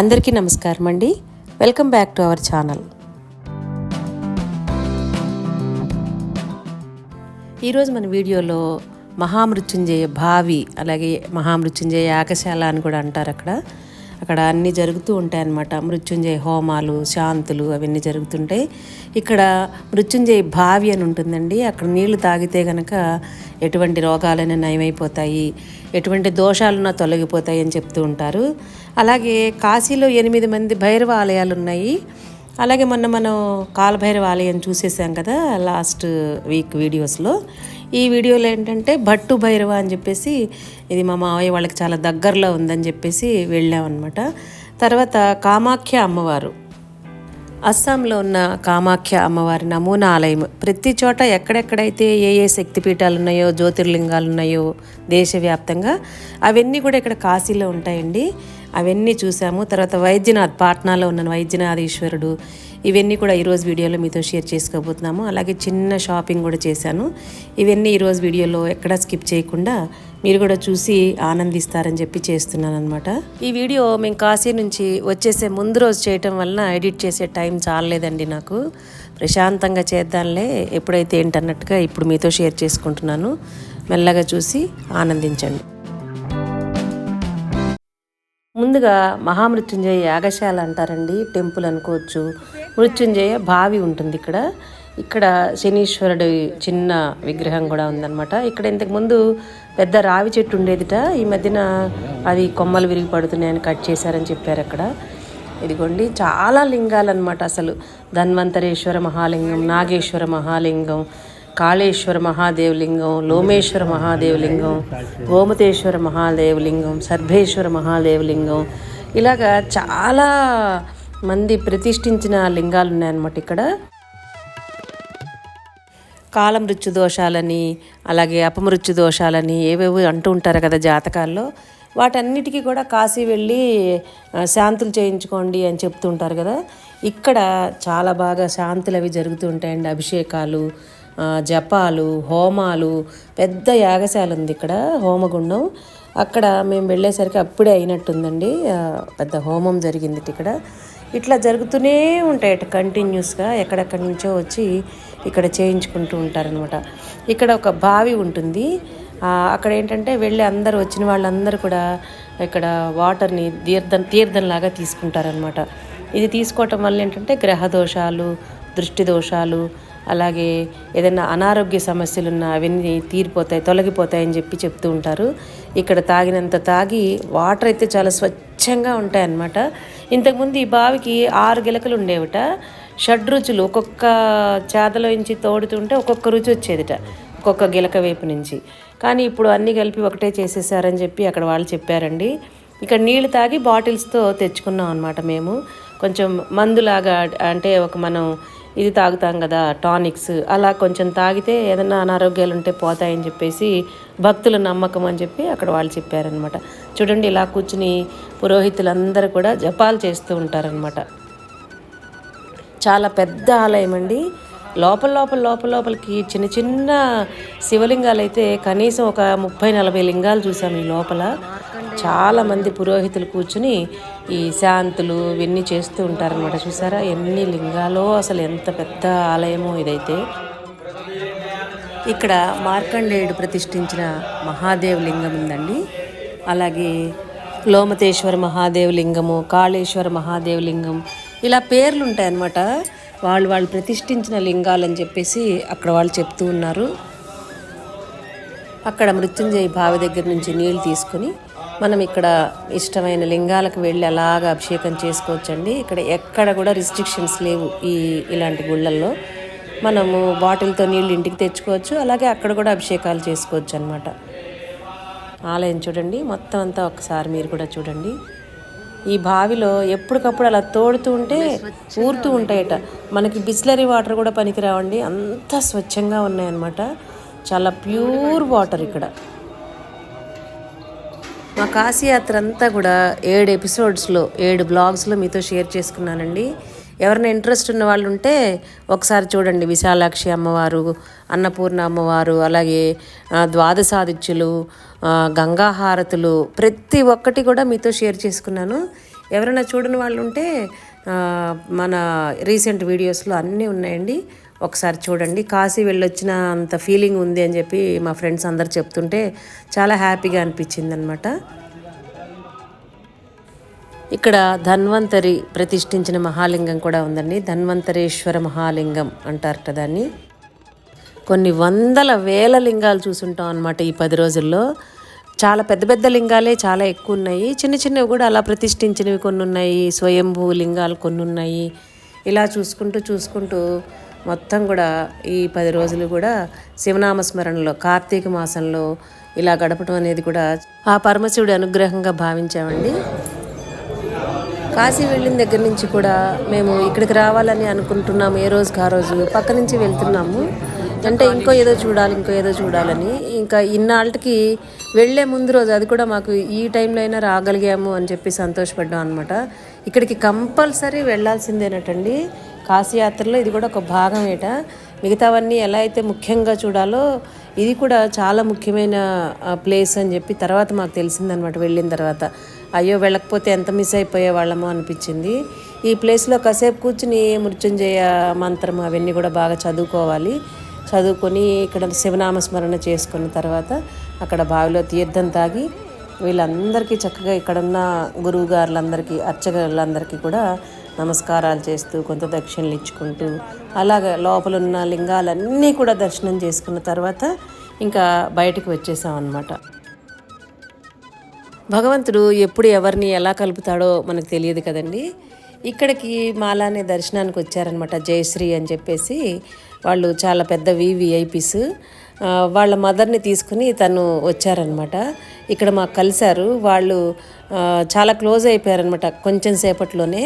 అందరికీ నమస్కారం అండి. Welcome back to our channel ఈరోజు మన వీడియోలో మహామృత్యుంజయ భావి అలాగే మహామృత్యుంజయ యాగశాల అని కూడా అంటారు అక్కడ. అక్కడ అన్నీ జరుగుతూ ఉంటాయి అన్నమాట. మృత్యుంజయ హోమాలు శాంతులు అవన్నీ జరుగుతుంటాయి. ఇక్కడ మృత్యుంజయ భావి అని ఉంటుందండి. అక్కడ నీళ్ళు తాగితే గనక ఎటువంటి రోగాలైనా నయమైపోతాయి ఎటువంటి దోషాలున్నా తొలగిపోతాయి అని చెప్తూ ఉంటారు. అలాగే కాశీలో ఎనిమిది మంది భైరవ ఆలయాలు ఉన్నాయి. అలాగే మొన్న మనం కాలభైరవ ఆలయం చూసేసాం కదా లాస్ట్ వీక్ వీడియోస్లో. ఈ వీడియోలో ఏంటంటే భట్టు భైరవ అని చెప్పేసి ఇది మా మావయ్య వాళ్ళకి చాలా దగ్గరలో ఉందని చెప్పేసి వెళ్ళామన్నమాట. తర్వాత కామాఖ్య అమ్మవారు. అస్సాంలో ఉన్న కామాఖ్య అమ్మవారి నమూనా ఆలయం ప్రతి చోట ఎక్కడెక్కడైతే ఏ ఏ శక్తిపీఠాలు ఉన్నాయో జ్యోతిర్లింగాలు ఉన్నాయో దేశవ్యాప్తంగా అవన్నీ కూడా ఇక్కడ కాశీలో ఉంటాయండి. అవన్నీ చూసాము. తర్వాత వైద్యనాథ్ పాట్నాలో ఉన్న వైద్యనాథ్ ఈశ్వరుడు ఇవన్నీ కూడా ఈరోజు వీడియోలో మీతో షేర్ చేసుకోబోతున్నాము. అలాగే చిన్న షాపింగ్ కూడా చేశాను. ఇవన్నీ ఈరోజు వీడియోలో ఎక్కడా స్కిప్ చేయకుండా మీరు కూడా చూసి ఆనందిస్తారని చెప్పి చేస్తున్నాను అనమాట ఈ వీడియో మేము కాశీ నుంచి వచ్చేసే ముందు రోజు చేయటం వలన ఎడిట్ చేసే టైం చాలలేదండి నాకు. ప్రశాంతంగా చేద్దాంలే ఎప్పుడైతే ఏంటన్నట్టుగా ఇప్పుడు మీతో షేర్ చేసుకుంటున్నాను. మెల్లగా చూసి ఆనందించండి. ముందుగా మహామృత్యుంజయ యాగశాల అంటారండి టెంపుల్ అనుకోవచ్చు. మృత్యుంజయ బావి ఉంటుంది ఇక్కడ. ఇక్కడ శనీశ్వరుడి చిన్న విగ్రహం కూడా ఉందన్నమాట. ఇక్కడ ఇంతకుముందు పెద్ద రావి చెట్టు ఉండేదిట. ఈ మధ్యన అది కొమ్మలు విరిగి పడుతున్నాయని కట్ చేశారని చెప్పారు అక్కడ. ఇదిగోండి చాలా లింగాలన్నమాట అసలు. ధన్వంతరేశ్వర మహాలింగం నాగేశ్వర మహాలింగం కాళేశ్వర మహాదేవలింగం లోమేశ్వర మహాదేవలింగం గోమతేశ్వర మహాదేవలింగం సర్భేశ్వర మహాదేవలింగం. ఇలాగా చాలా మంది ప్రతిష్ఠించిన లింగాలు ఉన్నాయన్నమాట ఇక్కడ. కాలమృత్యు దోషాలని అలాగే అపమృత్యు దోషాలని ఏవేవో అంటూ ఉంటారు కదా జాతకాల్లో. వాటన్నిటికీ కూడా కాశీ వెళ్ళి శాంతులు చేయించుకోండి అని చెప్తూ ఉంటారు కదా. ఇక్కడ చాలా బాగా శాంతులు అవి జరుగుతూ ఉంటాయండి అభిషేకాలు జపాలు హోమాలు పెద్ద యాగశాల ఉంది ఇక్కడ హోమగుండం. అక్కడ మేము వెళ్ళేసరికి అప్పుడే అయినట్టుందండి. పెద్ద హోమం జరిగింది ఇక్కడ. ఇట్లా జరుగుతూనే ఉంటాయట కంటిన్యూస్గా ఎక్కడెక్కడి నుంచో వచ్చి ఇక్కడ చేయించుకుంటూ ఉంటారనమాట ఇక్కడ ఒక బావి ఉంటుంది. అక్కడ ఏంటంటే వెళ్ళి అందరూ వచ్చిన వాళ్ళందరూ కూడా ఇక్కడ వాటర్ని తీర్థం తీర్థంలాగా తీసుకుంటారనమాట ఇది తీసుకోవటం వల్ల ఏంటంటే గ్రహ దోషాలు దృష్టి దోషాలు అలాగే ఏదైనా అనారోగ్య సమస్యలు ఉన్నా అవన్నీ తీరిపోతాయి తొలగిపోతాయని చెప్పి చెప్తూ ఉంటారు. ఇక్కడ తాగినంత తాగి వాటర్ అయితే చాలా స్వచ్ఛంగా ఉంటాయన్నమాట. ఇంతకుముందు ఈ బావికి ఆరు గిలకలు ఉండేవిట. షడ్రుచులు ఒక్కొక్క చేతలోంచి నుంచి తోడుతుంటే ఒక్కొక్క రుచి వచ్చేదిట ఒక్కొక్క గిలక వైపు నుంచి. కానీ ఇప్పుడు అన్నీ కలిపి ఒకటే చేసేసారని చెప్పి అక్కడ వాళ్ళు చెప్పారండి. ఇక్కడ నీళ్ళు తాగి బాటిల్స్తో తెచ్చుకున్నాం అనమాట మేము. కొంచెం మందులాగా అంటే ఒక మనం ఇది తాగుతాం కదా టానిక్స్. అలా కొంచెం తాగితే ఏదైనా అనారోగ్యాలు ఉంటే పోతాయని చెప్పేసి భక్తుల నమ్మకం అని చెప్పి అక్కడ వాళ్ళు చెప్పారనమాట చూడండి ఇలా కూర్చుని పురోహితులందరూ కూడా జపాలు చేస్తూ ఉంటారనమాట చాలా పెద్ద ఆలయం అండి లోపల లోపల లోపల లోపలికి చిన్న చిన్న శివలింగాలు అయితే కనీసం ఒక ముప్పై నలభై లింగాలు చూసాము ఈ లోపల. చాలామంది పురోహితులు కూర్చుని ఈ శాంతులు ఇవన్నీ చేస్తూ ఉంటారనమాట చూసారా? ఎన్ని లింగాలో అసలు ఎంత పెద్ద ఆలయమో ఇదైతే. ఇక్కడ మార్కండేయుడు ప్రతిష్ఠించిన మహాదేవ్ లింగం ఉందండి. అలాగే లోమతేశ్వర మహాదేవ్ లింగము కాళేశ్వర మహాదేవ్ లింగం ఇలా పేర్లు ఉంటాయన్నమాట వాళ్ళు వాళ్ళు ప్రతిష్ఠించిన లింగాలని చెప్పేసి అక్కడ వాళ్ళు చెప్తూ ఉన్నారు. అక్కడ మృత్యుంజయ బావి దగ్గర నుంచి నీళ్ళు తీసుకుని మనం ఇక్కడ ఇష్టమైన లింగాలకు వెళ్ళి అలాగా అభిషేకం చేసుకోవచ్చండి. ఇక్కడ ఎక్కడ కూడా రిస్ట్రిక్షన్స్ లేవు ఈ ఇలాంటి గుళ్ళల్లో. మనము బాటిల్తో నీళ్ళు ఇంటికి తెచ్చుకోవచ్చు అలాగే అక్కడ కూడా అభిషేకాలు చేసుకోవచ్చు అనమాట ఆలయం చూడండి మొత్తం అంతా ఒకసారి మీరు కూడా చూడండి. ఈ బావిలో ఎప్పటికప్పుడు అలా తోడుతూ ఉంటే ఊరుతూ ఉంటాయట. మనకి బిస్లరీ వాటర్ కూడా పనికిరావండి. అంత స్వచ్ఛంగా ఉన్నాయన్నమాట. చాలా ప్యూర్ వాటర్ ఇక్కడ. మా కాశీయాత్ర అంతా కూడా ఏడు ఎపిసోడ్స్లో ఏడు బ్లాగ్స్లో మీతో షేర్ చేసుకున్నానండి. ఎవరైనా ఇంట్రెస్ట్ ఉన్న వాళ్ళు ఉంటే ఒకసారి చూడండి విశాలాక్షి అమ్మవారు అన్నపూర్ణ అమ్మవారు అలాగే ద్వాదశాదిత్యులు గంగాహారతులు ప్రతి ఒక్కటి కూడా మీతో షేర్ చేసుకున్నాను. ఎవరైనా చూడని వాళ్ళు ఉంటే మన రీసెంట్ వీడియోస్లో అన్నీ ఉన్నాయండి. ఒకసారి చూడండి. కాశీ వెళ్ళొచ్చిన అంత ఫీలింగ్ ఉంది అని చెప్పి మా ఫ్రెండ్స్ అందరు చెప్తుంటే చాలా హ్యాపీగా అనిపించింది అనమాట ఇక్కడ ధన్వంతరి ప్రతిష్ఠించిన మహాలింగం కూడా ఉందండి. ధన్వంతరేశ్వర మహాలింగం అంటారట దాన్ని. కొన్ని వందల వేల లింగాలు చూసుంటాం అనమాట ఈ పది రోజుల్లో. చాలా పెద్ద పెద్ద లింగాలే చాలా ఎక్కువ ఉన్నాయి. చిన్న చిన్నవి కూడా అలా ప్రతిష్ఠించినవి కొన్ని ఉన్నాయి. స్వయంభూ లింగాలు కొన్ని ఉన్నాయి. ఇలా చూసుకుంటూ చూసుకుంటూ మొత్తం కూడా ఈ పది రోజులు కూడా శివనామస్మరణలో కార్తీక మాసంలో ఇలా గడపడం అనేది కూడా ఆ పరమశివుడి అనుగ్రహంగా భావించామండి. కాశీ వెళ్ళిన దగ్గర నుంచి కూడా మేము ఇక్కడికి రావాలని అనుకుంటున్నాము ఏ రోజుకి ఆ రోజు. పక్క నుంచి వెళ్తున్నాము. అంటే ఇంకో ఏదో చూడాలి ఇంకో ఏదో చూడాలని. ఇంకా ఇన్నాళ్ళకి వెళ్ళే ముందు రోజు అది కూడా మాకు ఈ టైంలో అయినా రాగలిగాము అని చెప్పి సంతోషపడ్డాం అనమాట ఇక్కడికి కంపల్సరీ వెళ్ళాల్సిందేనటండి కాశీయాత్రలో ఇది కూడా ఒక భాగం ఏట. మిగతావన్నీ ఎలా అయితే ముఖ్యంగా చూడాలో ఇది కూడా చాలా ముఖ్యమైన ప్లేస్ అని చెప్పి తర్వాత మాకు తెలిసిందనమాట వెళ్ళిన తర్వాత. అయ్యో వెళ్ళకపోతే ఎంత మిస్ అయిపోయే వాళ్ళమో అనిపించింది. ఈ ప్లేస్లో కాసేపు కూర్చుని మృత్యుంజయ మంత్రం అవన్నీ కూడా బాగా చదువుకోవాలి. చదువుకొని ఇక్కడ శివనామస్మరణ చేసుకున్న తర్వాత అక్కడ బావిలో తీర్థం తాగి వీళ్ళందరికీ చక్కగా ఇక్కడున్న గురువు గారులందరికీ అర్చకులందరికీ కూడా నమస్కారాలు చేస్తూ కొంత దక్షిణలు ఇచ్చుకుంటూ అలాగ లోపల ఉన్న లింగాలన్నీ కూడా దర్శనం చేసుకున్న తర్వాత ఇంకా బయటకు వచ్చేసాం భగవంతుడు ఎప్పుడు ఎవరిని ఎలా కలుపుతాడో మనకు తెలియదు కదండి. ఇక్కడికి మాలానే దర్శనానికి వచ్చారనమాట జయశ్రీ అని చెప్పేసి. వాళ్ళు చాలా పెద్ద వివిఐపీస్ వాళ్ళ మదర్ని తీసుకుని తను వచ్చారనమాట ఇక్కడ మాకు కలిశారు. వాళ్ళు చాలా క్లోజ్ అయిపోయారనమాట కొంచెం సేపట్లోనే.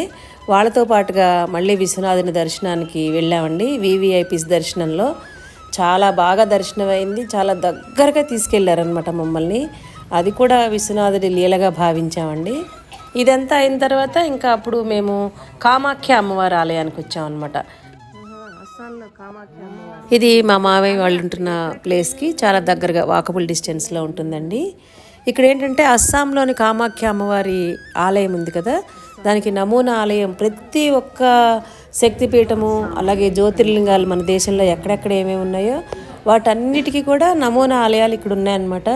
వాళ్ళతో పాటుగా మళ్ళీ విశ్వనాథుని దర్శనానికి వెళ్ళామండి వివిఐపీస్ దర్శనంలో. చాలా బాగా దర్శనం అయింది చాలా దగ్గరగా తీసుకెళ్ళారనమాట మమ్మల్ని. అది కూడా విశ్వనాథుడి లీలగా భావించామండి. ఇదంతా అయిన తర్వాత ఇంకా అప్పుడు మేము కామాఖ్య అమ్మవారి ఆలయానికి వచ్చామన్నమాట. ఇది మా మావయ్య వాళ్ళు ఉంటున్న ప్లేస్కి చాలా దగ్గరగా వాకబుల్ డిస్టెన్స్లో ఉంటుందండి. ఇక్కడ ఏంటంటే అస్సాంలోని కామాఖ్య అమ్మవారి ఆలయం ఉంది కదా దానికి నమూనా ఆలయం ప్రతి ఒక్క శక్తిపీఠము అలాగే జ్యోతిర్లింగాలు మన దేశంలో ఎక్కడెక్కడ ఏమేమి ఉన్నాయో వాటన్నిటికీ కూడా నమూనా ఆలయాలు ఇక్కడ ఉన్నాయన్నమాట.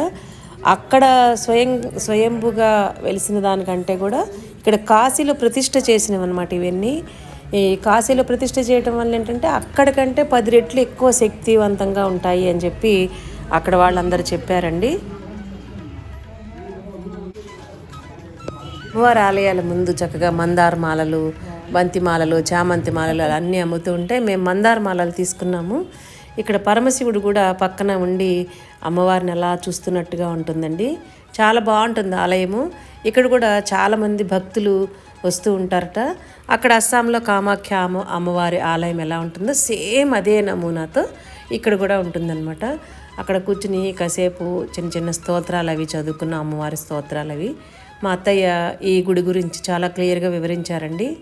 అక్కడ స్వయం స్వయంభుగా వెలిసిన దానికంటే కూడా ఇక్కడ కాశీలో ప్రతిష్ఠ చేసినవి అనమాట ఇవన్నీ. ఈ కాశీలో ప్రతిష్ఠ చేయటం వల్ల ఏంటంటే అక్కడికంటే పది రెట్లు ఎక్కువ శక్తివంతంగా ఉంటాయి అని చెప్పి అక్కడ వాళ్ళందరూ చెప్పారండి. అమ్మవారి ఆలయాల ముందు చక్కగా మందార మాలలు బంతి మాలలు చామంతి మాలలు అన్నీ అమ్ముతూ ఉంటే మేము మందార మాలలు తీసుకున్నాము. ఇక్కడ పరమశివుడు కూడా పక్కన ఉండి అమ్మవారిని అలా చూస్తున్నట్టుగా ఉంటుందండి. చాలా బాగుంటుంది ఆలయము. ఇక్కడ కూడా చాలామంది భక్తులు వస్తూ ఉంటారట. అక్కడ అస్సాంలో కామాఖ్య అమ్మ అమ్మవారి ఆలయం ఎలా ఉంటుందో సేమ్ అదే నమూనాతో ఇక్కడ కూడా ఉంటుందన్నమాట. అక్కడ కూర్చుని కాసేపు చిన్న చిన్న స్తోత్రాలు అవి చదువుకున్న అమ్మవారి స్తోత్రాలు అవి. మా అత్తయ్య ఈ గుడి గురించి చాలా క్లియర్గా వివరించారండి.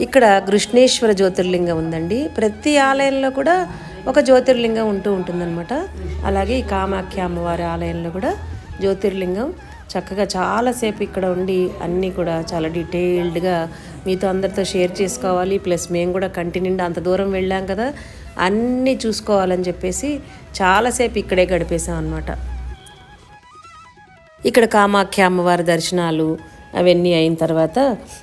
ఇక్కడ కృష్ణేశ్వర జ్యోతిర్లింగం ఉందండి. ప్రతి ఆలయంలో కూడా ఒక జ్యోతిర్లింగం ఉంటూ ఉంటుందన్నమాట. అలాగే ఈ కామాఖ్య అమ్మవారి ఆలయంలో కూడా జ్యోతిర్లింగం. చక్కగా చాలాసేపు ఇక్కడ ఉండి అన్నీ కూడా చాలా డీటెయిల్డ్గా మీతో అందరితో షేర్ చేసుకోవాలి. ప్లస్ మేము కూడా కంటిన్యూ అంత దూరం వెళ్ళాం కదా అన్నీ చూసుకోవాలని చెప్పేసి చాలాసేపు ఇక్కడే గడిపేసాం అనమాట ఇక్కడ కామాఖ్య అమ్మవారి దర్శనాలు అవన్నీ అయిన తర్వాత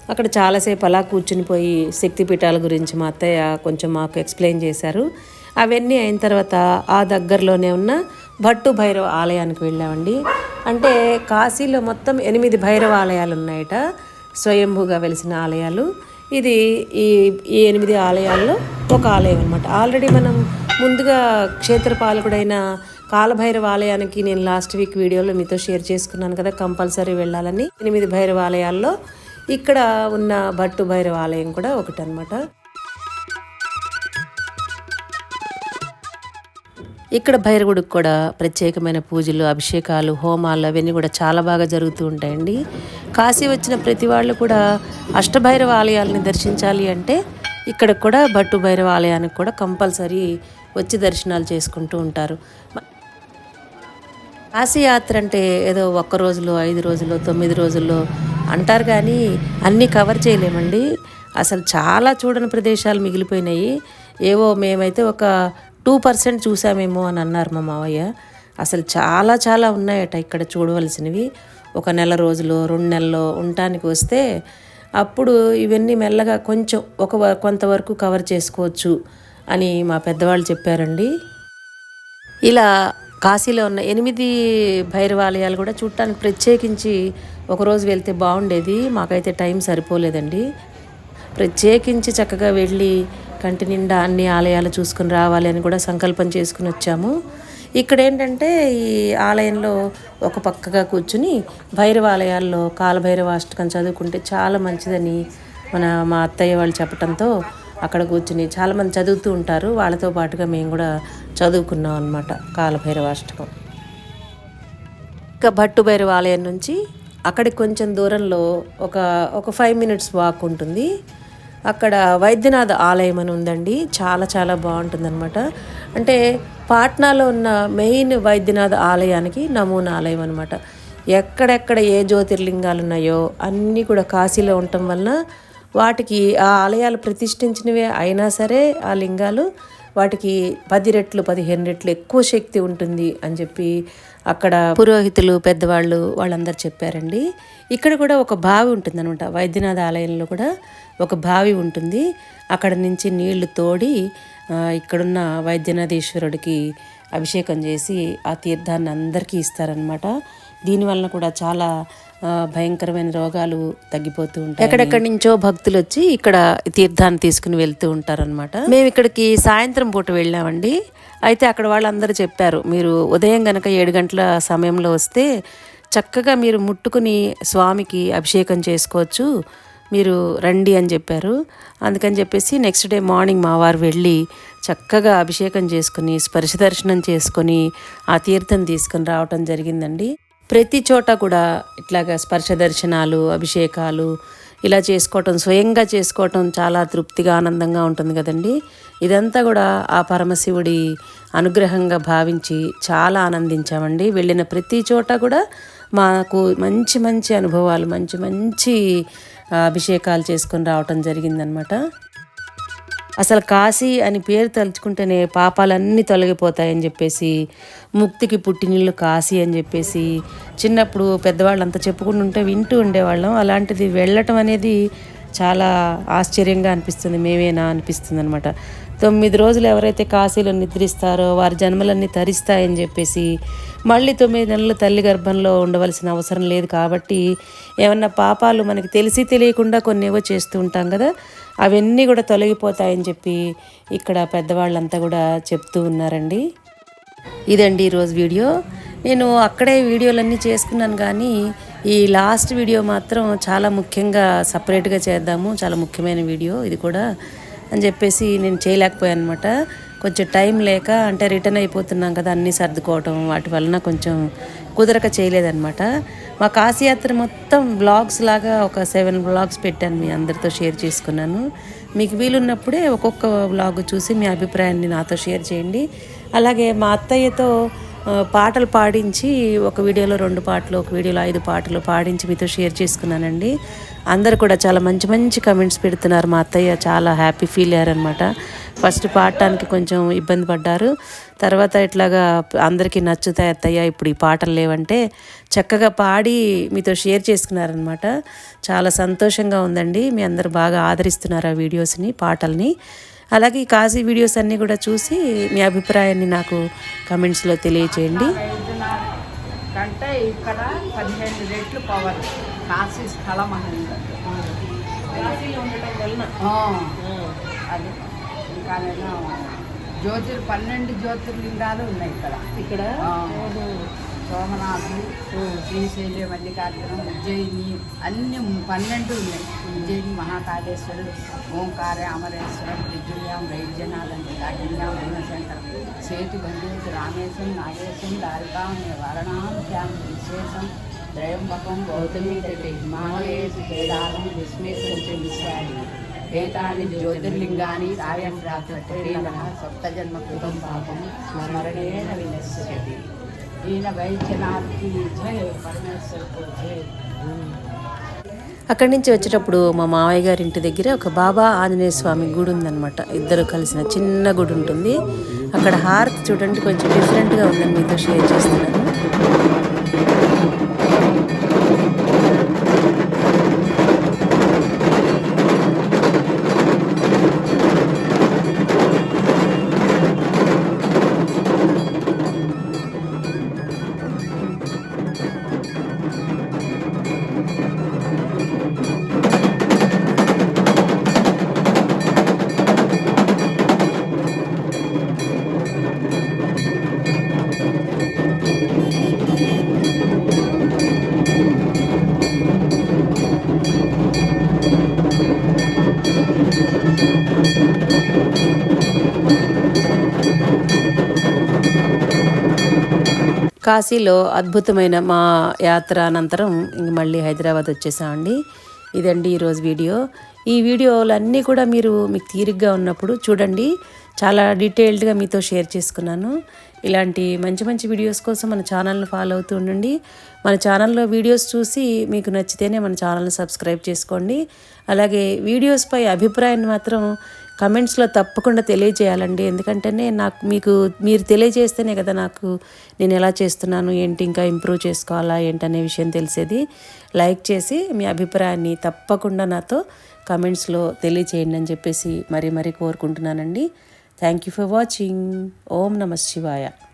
అక్కడ చాలాసేపు అలా కూర్చుని పోయి శక్తిపీఠాల గురించి మా అత్తయ్య కొంచెం మాకు ఎక్స్ప్లెయిన్ చేశారు. అవన్నీ అయిన తర్వాత ఆ దగ్గరలోనే ఉన్న భట్టు భైరవ ఆలయానికి వెళ్ళామండి. అంటే కాశీలో మొత్తం ఎనిమిది భైరవ ఆలయాలు ఉన్నాయట స్వయంభూగా వెలిసిన ఆలయాలు. ఇది ఈ ఈ ఎనిమిది ఆలయాల్లో ఒక ఆలయం అనమాట ఆల్రెడీ మనం ముందుగా క్షేత్రపాలకుడైన కాలభైరవ ఆలయానికి నేను లాస్ట్ వీక్ వీడియోలో మీతో షేర్ చేసుకున్నాను కదా కంపల్సరీ వెళ్ళాలని. ఎనిమిది భైరవ ఆలయాల్లో ఇక్కడ ఉన్న భట్టు భైరవ ఆలయం కూడా ఒకటి అనమాట ఇక్కడ భైరవుడికి కూడా ప్రత్యేకమైన పూజలు అభిషేకాలు హోమాలు అవన్నీ కూడా చాలా బాగా జరుగుతూ ఉంటాయండి. కాశీ వచ్చిన ప్రతి వాళ్ళు కూడా అష్టభైరవ ఆలయాలని దర్శించాలి అంటే ఇక్కడ కూడా భట్టు భైరవ ఆలయానికి కూడా కంపల్సరీ వచ్చి దర్శనాలు చేసుకుంటూ ఉంటారు. కాశీయాత్ర అంటే ఏదో ఒక్క రోజులో ఐదు రోజుల్లో తొమ్మిది రోజుల్లో అంటారు కానీ అన్నీ కవర్ చేయలేమండి. అసలు చాలా చూడని ప్రదేశాలు మిగిలిపోయినాయి. ఏవో మేమైతే ఒక టూ పర్సెంట్ చూసామేమో అని అన్నారు మా మావయ్య. అసలు చాలా చాలా ఉన్నాయట ఇక్కడ చూడవలసినవి. ఒక నెల రోజులు రెండు నెలలు ఉండటానికి వస్తే అప్పుడు ఇవన్నీ మెల్లగా కొంచెం ఒక కొంతవరకు కవర్ చేసుకోవచ్చు అని మా పెద్దవాళ్ళు చెప్పారండి. ఇలా కాశీలో ఉన్న ఎనిమిది భైరవాలయాలు కూడా చూడటానికి ప్రత్యేకించి ఒకరోజు వెళ్తే బాగుండేది. మాకైతే టైం సరిపోలేదండి. ప్రత్యేకించి చక్కగా వెళ్ళి కంటి నిండా అన్ని ఆలయాలు చూసుకుని రావాలి అని కూడా సంకల్పం చేసుకుని వచ్చాము. ఇక్కడ ఏంటంటే ఈ ఆలయంలో ఒక పక్కగా కూర్చుని భైరవ ఆలయాల్లో కాలభైరవ అష్టకం చదువుకుంటే చాలా మంచిదని మన మా అత్తయ్య వాళ్ళు చెప్పడంతో అక్కడ కూర్చుని చాలామంది చదువుతూ ఉంటారు. వాళ్ళతో పాటుగా మేము కూడా చదువుకున్నాం అనమాట కాలభైరవ అష్టకం. ఇంకా భట్టు భైరవ ఆలయం నుంచి అక్కడికి కొంచెం దూరంలో ఒక ఒక ఫైవ్ మినిట్స్ వాక్ ఉంటుంది. అక్కడ వైద్యనాథ ఆలయం అని ఉందండి. చాలా చాలా బాగుంటుందన్నమాట అంటే పాట్నాలో ఉన్న మెయిన్ వైద్యనాథ ఆలయానికి నమూనా ఆలయం అనమాట ఎక్కడెక్కడ ఏ జ్యోతిర్లింగాలు ఉన్నాయో అన్నీ కూడా కాశీలో ఉండటం వలన వాటికి ఆ ఆలయాలు ప్రతిష్ఠించినవే అయినా సరే ఆ లింగాలు వాటికి పది రెట్లు పదిహేను రెట్లు ఎక్కువ శక్తి ఉంటుంది అని చెప్పి అక్కడ పురోహితులు పెద్దవాళ్ళు వాళ్ళందరూ చెప్పారండి. ఇక్కడ కూడా ఒక బావి ఉంటుందన్నమాట. వైద్యనాథ ఆలయంలో కూడా ఒక బావి ఉంటుంది. అక్కడ నుంచి నీళ్ళు తోడి ఇక్కడున్న వైద్యనాథేశ్వరుడికి అభిషేకం చేసి ఆ తీర్థాన్ని అందరికీ ఇస్తారనమాట దీనివలన కూడా చాలా భయంకరమైన రోగాలు తగ్గిపోతూ ఉంటాయి ఎక్కడెక్కడి నుంచో భక్తులు వచ్చి ఇక్కడ తీర్థాన్ని తీసుకుని వెళ్తూ ఉంటారనమాట మేము ఇక్కడికి సాయంత్రం పూట వెళ్ళామండి. అయితే అక్కడ వాళ్ళందరూ చెప్పారు మీరు ఉదయం గనక ఏడు గంటల సమయంలో వస్తే చక్కగా మీరు ముట్టుకుని స్వామికి అభిషేకం చేసుకోవచ్చు మీరు రండి అని చెప్పారు. అందుకని చెప్పేసి నెక్స్ట్ డే మార్నింగ్ మా వారు వెళ్ళి చక్కగా అభిషేకం చేసుకుని స్పర్శ దర్శనం చేసుకొని ఆ తీర్థం తీసుకుని రావటం జరిగిందండి. ప్రతి చోట కూడా ఇట్లాగా స్పర్శ దర్శనాలు అభిషేకాలు ఇలా చేసుకోవటం స్వయంగా చేసుకోవటం చాలా తృప్తిగా ఆనందంగా ఉంటుంది కదండి. ఇదంతా కూడా ఆ పరమశివుడి అనుగ్రహంగా భావించి చాలా ఆనందించామండి. వెళ్ళిన ప్రతి చోట కూడా మాకు మంచి మంచి అనుభవాలు మంచి మంచి అభిషేకాలు చేసుకొని రావటం జరిగిందనమాట. అసలు కాశీ అని పేరు తలుచుకుంటేనే పాపాలన్నీ తొలగిపోతాయని చెప్పేసి ముక్తికి పుట్టినీళ్ళు కాశీ అని చెప్పేసి చిన్నప్పుడు పెద్దవాళ్ళంతా చెప్పుకుంటుంటే వింటూ ఉండేవాళ్ళం. అలాంటిది వెళ్ళటం అనేది చాలా ఆశ్చర్యంగా అనిపిస్తుంది మేమేనా అనిపిస్తుంది అనమాట తొమ్మిది రోజులు ఎవరైతే కాశీలో నిద్రిస్తారో వారి జన్మలన్నీ తరిస్తాయని చెప్పేసి మళ్ళీ తొమ్మిది నెలలు తల్లి గర్భంలో ఉండవలసిన అవసరం లేదు కాబట్టి ఏమన్నా పాపాలు మనకి తెలిసి తెలియకుండా కొన్ని ఏవో చేస్తూ ఉంటాం కదా అవన్నీ కూడా తొలగిపోతాయని చెప్పి ఇక్కడ పెద్దవాళ్ళంతా కూడా చెప్తూ ఉన్నారండి. ఇదండి ఈరోజు వీడియో. నేను అక్కడే వీడియోలన్నీ చేసుకున్నాను కానీ ఈ లాస్ట్ వీడియో మాత్రం చాలా ముఖ్యంగా సపరేట్గా చేద్దాము. చాలా ముఖ్యమైన వీడియో ఇది కూడా అని చెప్పేసి నేను చేయలేకపోయాను అనమాట కొంచెం టైం లేక అంటే రిటర్న్ అయిపోతున్నాం కదా అన్నీ సర్దుకోవటం వాటి వలన కొంచెం కుదరక చేయలేదన్నమాట. మా కాశీయాత్ర మొత్తం బ్లాగ్స్ లాగా ఒక సెవెన్ బ్లాగ్స్ పెట్టాను మీ అందరితో షేర్ చేసుకున్నాను. మీకు వీలున్నప్పుడే ఒక్కొక్క బ్లాగ్ చూసి మీ అభిప్రాయాన్ని నాతో షేర్ చేయండి. అలాగే మా అత్తయ్యతో పాటలు పాడించి ఒక వీడియోలో రెండు పాటలు ఒక వీడియోలో ఐదు పాటలు పాడించి మీతో షేర్ చేసుకున్నానండి. అందరు కూడా చాలా మంచి మంచి కమెంట్స్ పెడుతున్నారు. మా అత్తయ్య చాలా హ్యాపీ ఫీల్ అయ్యారనమాట ఫస్ట్ పాడటానికి కొంచెం ఇబ్బంది పడ్డారు. తర్వాత ఇట్లాగా అందరికీ నచ్చుతాయి అత్తయ్య ఇప్పుడు ఈ పాటలు లేవంటే చక్కగా పాడి మీతో షేర్ చేసుకున్నారనమాట చాలా సంతోషంగా ఉందండి. మీ అందరు బాగా ఆదరిస్తున్నారు ఆ వీడియోస్ని పాటల్ని. అలాగే ఈ కాశీ వీడియోస్ అన్నీ కూడా చూసి మీ అభిప్రాయాన్ని నాకు కమెంట్స్లో తెలియచేయండి. కంటే ఇక్కడ పదిహేను రెట్లు పవర్. కాశీ స్థలం అనేది. ఆ, అది. ఇంకా జ్యోతిర్ పన్నెండు జ్యోతిర్లింగాలు ఉన్నాయి ఇక్కడ. ఇక్కడ? సోమనాథం శ్రీశైలి మల్లికార్జునం ఉజ్జయిని అన్ని పన్నెండు ఉన్నాయి. ఉజ్జయిని మహాకాళేశ్వరుడు ఓంకార అమరేశ్వరం త్రిజుల్యాం వైద్యనాథం కాకిన్యాం భీమశంకరం సేతు బంధువులు రామేశం నాగేశం దారికాం వరణాం శ్యాం విశేషం త్రయంబకం గౌతమి తటే హిమాలయేషు కేదారం విస్మేశం చ విశ్వాది ఏతాని జ్యోతిర్లింగాని సాయం ప్రాప్తే సప్తజన్మ కృతం పాపం స్మరణేన వినశ్యతి అక్కడి నుంచి వచ్చేటప్పుడు మా మావయ్య గారి ఇంటి దగ్గర ఒక బాబా ఆంజనేయ స్వామి గుడి ఉందన్నమాట. ఇద్దరు కలిసిన చిన్న గుడి ఉంటుంది. అక్కడ హారతి చూడండి కొంచెం డిఫరెంట్గా ఉందని మీతో షేర్ చేస్తున్నాను. కాశీలో అద్భుతమైన మా యాత్ర అనంతరం ఇంక మళ్ళీ హైదరాబాద్ వచ్చేసామండి. ఇదండి ఈరోజు వీడియో. ఈ వీడియోలన్నీ కూడా మీరు మీకు తీరిగ్గా ఉన్నప్పుడు చూడండి. చాలా డీటెయిల్డ్గా మీతో షేర్ చేసుకున్నాను. ఇలాంటి మంచి మంచి వీడియోస్ కోసం మన ఛానల్ని ఫాలో అవుతూ ఉండండి. మన ఛానల్లో వీడియోస్ చూసి మీకు నచ్చితేనే మన ఛానల్ని సబ్స్క్రైబ్ చేసుకోండి. అలాగే వీడియోస్పై అభిప్రాయాన్ని మాత్రం కమెంట్స్లో తప్పకుండా తెలియజేయాలండి. ఎందుకంటేనే నాకు మీకు మీరు తెలియజేస్తేనే కదా నాకు నేను ఎలా చేస్తున్నాను ఏంటి ఇంకా ఇంప్రూవ్ చేసుకోవాలా ఏంటనే విషయం తెలిసేది. లైక్ చేసి మీ అభిప్రాయాన్ని తప్పకుండా నాతో కమెంట్స్లో తెలియచేయండి అని చెప్పేసి మరీ మరీ కోరుకుంటున్నానండి. Thank you for watching. Om Namah Shivaya.